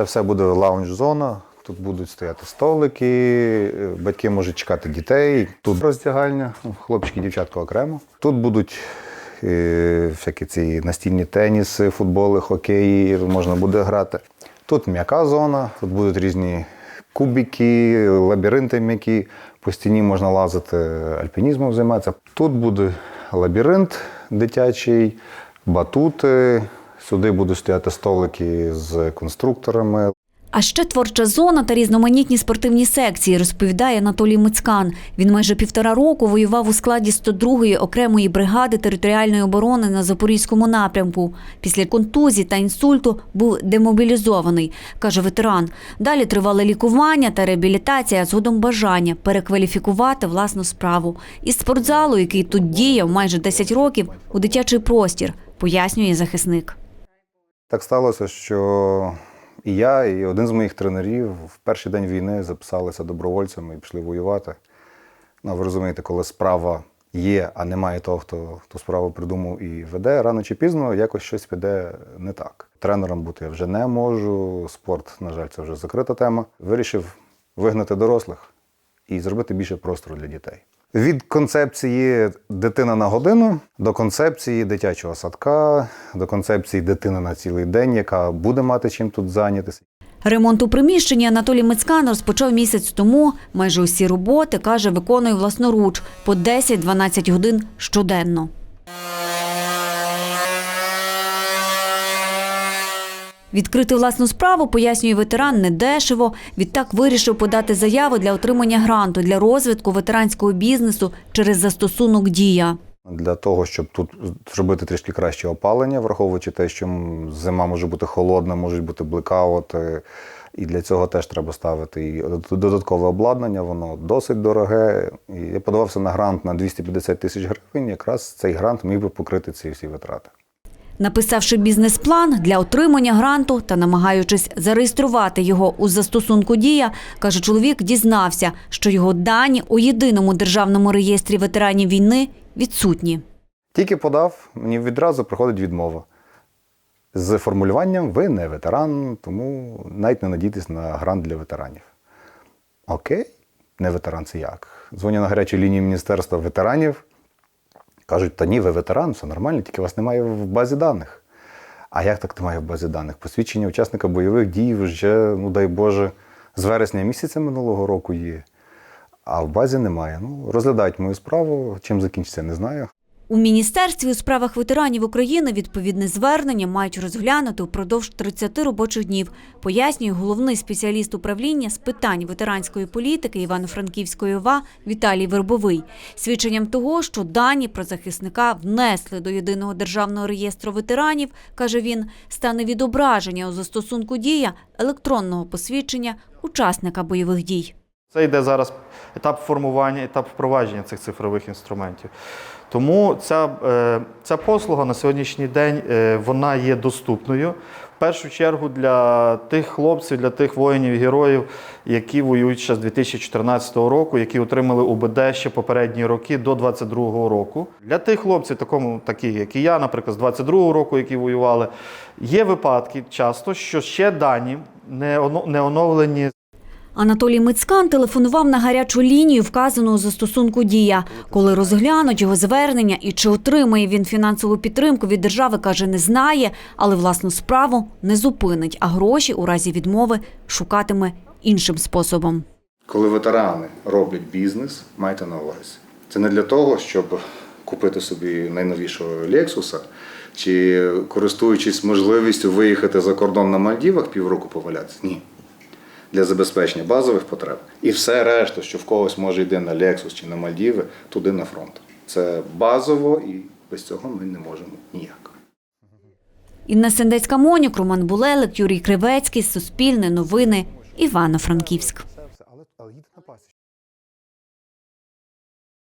Це все буде лаунж-зона. Тут будуть стояти столики, е, батьки можуть чекати дітей. Тут роздягальня, хлопчики, дівчатка окремо. Тут будуть е, всякі ці настільні теніси, футболи, хокеї, можна буде грати. Тут м'яка зона, тут будуть різні кубики, лабіринти м'які. По стіні можна лазити, альпінізмом займатися. Тут буде лабіринт дитячий, батути. Сюди будуть стояти столики з конструкторами. А ще творча зона та різноманітні спортивні секції, розповідає Анатолій Мицкан. Він майже півтора року воював у складі 102-ї окремої бригади територіальної оборони на Запорізькому напрямку. Після контузії та інсульту був демобілізований, каже ветеран. Далі тривали лікування та реабілітація, а згодом бажання перекваліфікувати власну справу. Із спортзалу, який тут діяв майже 10 років, у дитячий простір, пояснює захисник. Так сталося, що і я, і один з моїх тренерів в перший день війни записалися добровольцями і пішли воювати. Ну, ви розумієте, коли справа є, а немає того, хто ту справу придумав і веде, рано чи пізно якось щось піде не так. Тренером бути я вже не можу. Спорт, на жаль, це вже закрита тема. Вирішив вигнати дорослих і зробити більше простору для дітей. Від концепції дитина на годину до концепції дитячого садка, до концепції дитина на цілий день, яка буде мати чим тут зайнятися. Ремонт у приміщенні Анатолій Мицкан розпочав місяць тому. Майже усі роботи, каже, виконує власноруч по 10-12 годин щоденно. Відкрити власну справу, пояснює ветеран, недешево. Відтак вирішив подати заяву для отримання гранту для розвитку ветеранського бізнесу через застосунок «Дія». Для того, щоб тут зробити трішки краще опалення, враховуючи те, що зима може бути холодна, можуть бути блекаути. І для цього теж треба ставити і додаткове обладнання, воно досить дороге. І я подавався на грант на 250 тисяч гривень. Якраз цей грант міг би покрити ці всі витрати. Написавши бізнес-план для отримання гранту та намагаючись зареєструвати його у застосунку Дія, каже чоловік, дізнався, що його дані у єдиному державному реєстрі ветеранів війни відсутні. Тільки подав, мені відразу приходить відмова. З формулюванням ви не ветеран, тому навіть не надійтесь на грант для ветеранів. Окей, не ветеран це як? Дзвоню на гарячу лінію Міністерства ветеранів. Кажуть, та ні, ви ветеран, все нормально, тільки вас немає в базі даних. А як так немає в базі даних? Посвідчення учасника бойових дій вже, ну дай Боже, з вересня місяця минулого року є. А в базі немає. Ну, розглядають мою справу. Чим закінчиться, не знаю. У Міністерстві у справах ветеранів України відповідне звернення мають розглянути впродовж 30 робочих днів, пояснює головний спеціаліст управління з питань ветеранської політики Івано-Франківської ОВА Віталій Вербовий. Свідченням того, що дані про захисника внесли до єдиного державного реєстру ветеранів, каже він, стане відображення у застосунку дія електронного посвідчення учасника бойових дій. Це йде зараз етап формування, етап впровадження цих цифрових інструментів. Тому ця, е, ця послуга на сьогоднішній день е, вона є доступною. В першу чергу для тих хлопців, для тих воїнів, героїв, які воюють ще з 2014 року, які отримали УБД ще попередні роки до 2022 року. Для тих хлопців, такому, таких як і я, наприклад, з 2022 року, які воювали, є випадки часто, що ще дані не оновлені Анатолій Мицкан телефонував на гарячу лінію, вказану у застосунку Дія. Коли розглянуть його звернення і чи отримає він фінансову підтримку від держави, каже, не знає, але власну справу не зупинить, а гроші у разі відмови шукатиме іншим способом. Коли ветерани роблять бізнес, майте на увазі. Це не для того, щоб купити собі найновішого Лексуса, чи користуючись можливістю виїхати за кордон на Мальдівах півроку повалятися. Ні. Для забезпечення базових потреб. І все решта, що в когось може йти на Лексус чи на Мальдіви, туди на фронт. Це базово і без цього ми не можемо ніяк. Інна Сендецька Монік, Роман Булелик, Юрій Кривецький, Суспільне новини, Івано-Франківськ.